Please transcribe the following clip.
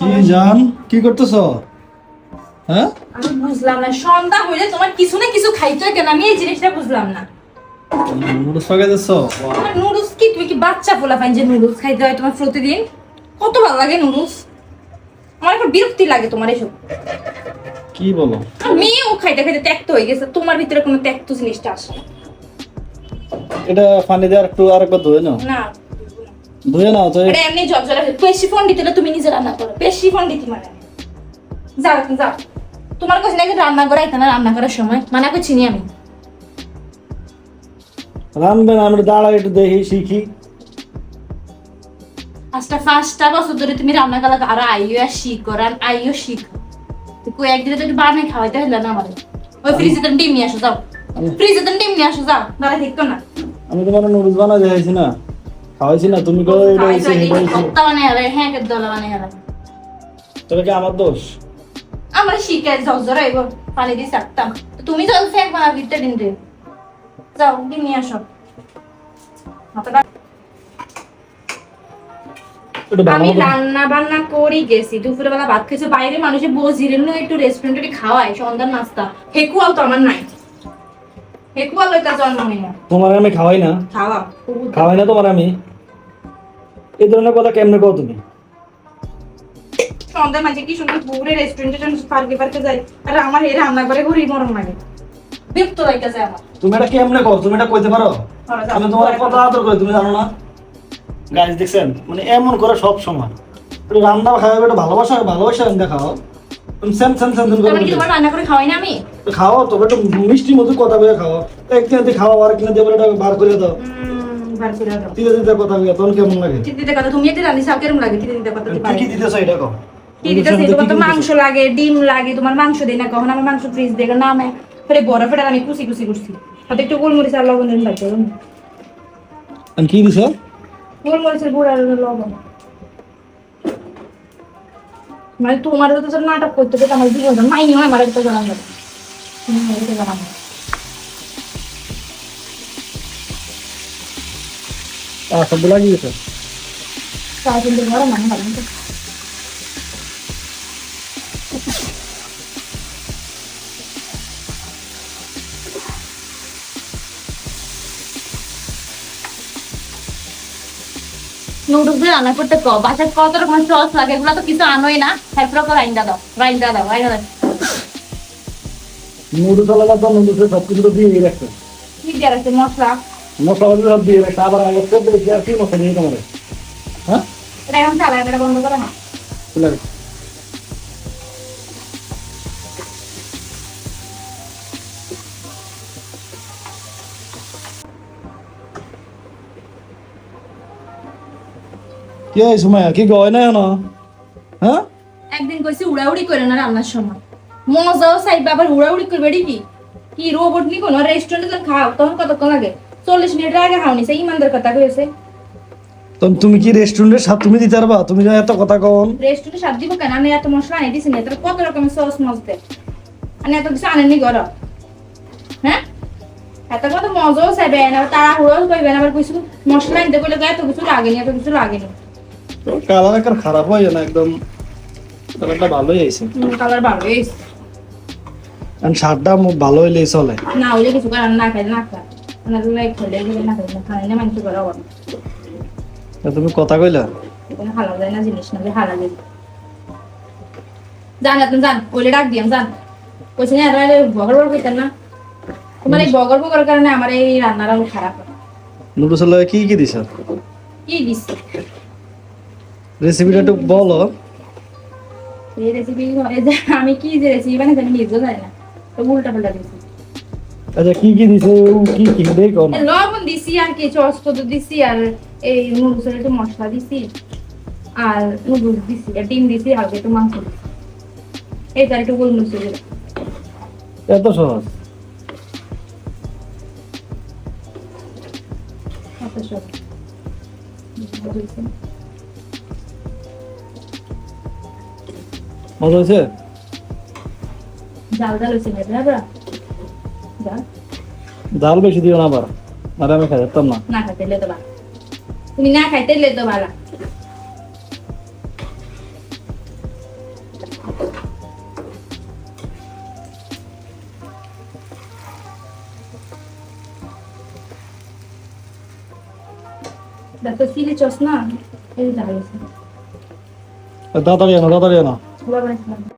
কি জান? কি করতেছ? হ্যাঁ? আমি বুঝলাম না সন্ধ্যা হইলে তোমার কিছু না কিছু খাইতে হয় কেন? আমি এই জিনিসটা বুঝলাম না। নুডলস তোমার নুডলস কি? তুমি কি বাচ্চা পোলা পাইন যে নুডলস খাইতে হয় তোমার প্রতিদিন? কত ভালো লাগে নুডলস? আমার এখন বিরক্তি লাগে তোমার এসব। কি বলো? আর মেয়েও খাইতে খাইতে ত্যাক্ত হয়ে গেছে তোমার ভিতরে কোনো ত্যাক্ত জিনিসটা আসে না। এটা পানি দিয়ে একটু আরেকবার ধুয়ে নাও। না। ধুয়ে নাও তো এটা এমনি বেশি ফোন দিতে তুমি নিজে রান্না করো। বেশি ফোন দিতে মানে। যাও যাও। তোমার কাছে নাকি রান্না করে না রান্না করার সময়। মানা করছি নি আমি। না আমরা দাঁড়াই একটু দেখি শিখি। আজটা পাঁচটা বছর ধরে তুমি রান্না করা আরও আইও আর শিখ আর আইও শিখ। কই একদিনে তো একটু বানাই খাওয়াইতে হইল না আমার। ওই ফ্রিজে তো ডিম নিয়ে আসো যাও। ফ্রিজে তো ডিম নিয়ে আসো যাও। দাঁড়া দেখতো না। আমি তোমার নুডলস বানা দেখাইছি না। খাওয়াইছি না তুমি কো এটা হইছে এটা হইছে কত্তা বানাই হারাই হ্যাঁ কে দলা তবে কি আমার দোষ? আমরা শিখে ঝরঝরা এবার পানি দিয়ে তুমি জল ফেক বানা ভিতরে দিন রে যাও নিয়ে আসো। মাথাটা আমি রান্না বান্না করি গেছি। দুপুরে বেলা ভাত খেয়েছে বাইরে মানুষে না একটু রেস্টুরেন্টে খাওয়ায় সন্ধ্যার নাস্তা। হেকুয়াল তো আমার নাই। হেকুয়াল ওইটা জন্ম হয় না। তোমার আমি খাওয়াই না। খাওয়া খাওয়াই না তোমার আমি। এই ধরনের কথা কেমনে কও তুমি? সন্ধ্যার মাঝে কি সুন্দর রেস্টুরেন্টে পার্কে পার্কে যাই আর আমার এই ঘুরি মরম লাগে। বিরক্ত লাগতেছে আমার। তুমি এটা কেমনে কও? তুমি এটা কইতে পারো? আমি তোমার কথা আদর করি তুমি জানো না? গাইজ দেখছেন? মানে এমন করে সব সময় রান্না খাওয়াবে একটু ভালোবাসা ভালোবাসা রান্না খাও। তুমি সেম সেম সেম তার তোমার রান্না করে খাওয়াই না আমি? খাও তবে একটু মিষ্টি মতো কথা বলে খাও একদিন খাওয়া আর কিনা দেবো এটা বার করে দাও। বার করে দাও। তিতে তিতে কথা বলে তখন কেমন লাগে? তিতিতে কথা তুমি একটা রান্নি সাল কেরম লাগে? তিতিতে কথা কি দিতে পারি। কি দিতেছো এটা কও? কি দিতেছে? তোমার তো মাংস লাগে ডিম লাগে তোমার মাংস দেই না কখন? আমার মাংস ফ্রিজ দেখে না আমি ফেরে বরফ এটা আমি কুচি কুচি করছি। হয়তো একটু গোলমরিচ আর লবণ দিন লাগবে আর কি দিছো? গোলমরিচের গুঁড়া আর লবণ। মানে তোমার তো নাটক করতে করতে আমার জীবন মাইনি হয় আমার একটা জানা যাবে জানাবে আ সব লাগিয়ে দিছো চা কিন্তু ঘরে মানে ভালো না। নুডলস দিয়ে রান্না করতে ক? বাসায় কত রকম সস লাগে? এগুলো তো কিছু আনোই না। তারপরে করে রাইন্দা দাও রাইন্দা দাও রাইন্দা দাও। নুডলস আলাদা তো নুডলসে সব কিছু তো দিয়ে রাখছো। কি দিয়ে রাখছে? মশলা? মশলা পাতি সব দিয়ে রাখছো আবার আগে সব দিয়েছি আর কি মশলা দিয়ে তোমার হ্যাঁ? এটা এখন চালা এটা বন্ধ করে না খুলে রাখো। কি হয় কি গয় না না হ্যাঁ? একদিন কইছি উড়াউড়ি করে না রান্নার সময়। মজাও চাইবে আবার উড়াউড়ি করবে কি? কি রোবট নি কোনো? রেস্টুরেন্টে যখন খাও তখন কতক্ষণ লাগে? চল্লিশ মিনিটের আগে খাওনি সেই ইমানদের কথা কয়েছে তো তুমি কি রেস্টুরেন্টের স্বাদ তুমি দিতে পারবা? তুমি এত কথা কন রেস্টুরেন্টে স্বাদ দিব কেন? আমি এত মশলা আনি দিছি না কত রকমের সস আমি এত কিছু আনেনি ঘর। হ্যাঁ? এত কত মজাও চাইবে না তারা হুড়াও আবার কিছু মশলা আনতে কইলে এত কিছু লাগেনি এত কিছু লাগেনি। কালার একটা খারাপ হয়ে না একদম। কালারটা ভালোই আইছে কালার ভালো হয়েছে। কারণ শার্টটা ভালো হইলেই চলে। না হইলে কিছু করার না খাইলে না না না খাই না মানুষ করা হবে তা তুমি কথা কইলা? হালা যায় না জিনিস না হালা যায় জান আপনি জান ওইলে ডাক দিয়াম জান কইছে না আর বগর বগর কইতেন না। তোমার এই বগর বগর কারণে আমার এই রান্নার আলো খারাপ নুডলস লগে কি কি দিছ? কি দিচ্ছে রেসিপিটা একটু বলো। এই রেসিপি আমি কি যে রেসিপি বানাইছি আমি নিজেও জানি না। তো উল্টা পাল্টা দিছি। আচ্ছা কি কি দিছে? কি কি? দেখো না লবণ দিছি আর কিছু অস্ত্র দিছি আর এই নুডলসের একটু মশলা দিছি। আর নুডলস দিছি আর ডিম দিছি হালকা একটু মাংস এই তার একটু গোলমরিচ দিলাম। এত সহজ। কত সব। মজা হয়েছে? জাল জাল হয়েছে না ডাল বেশি দিও না আবার আমি খাই যেতাম না। না তুমি না খাইতে লে দেবা না দেখো চস না এই দাদা দাদা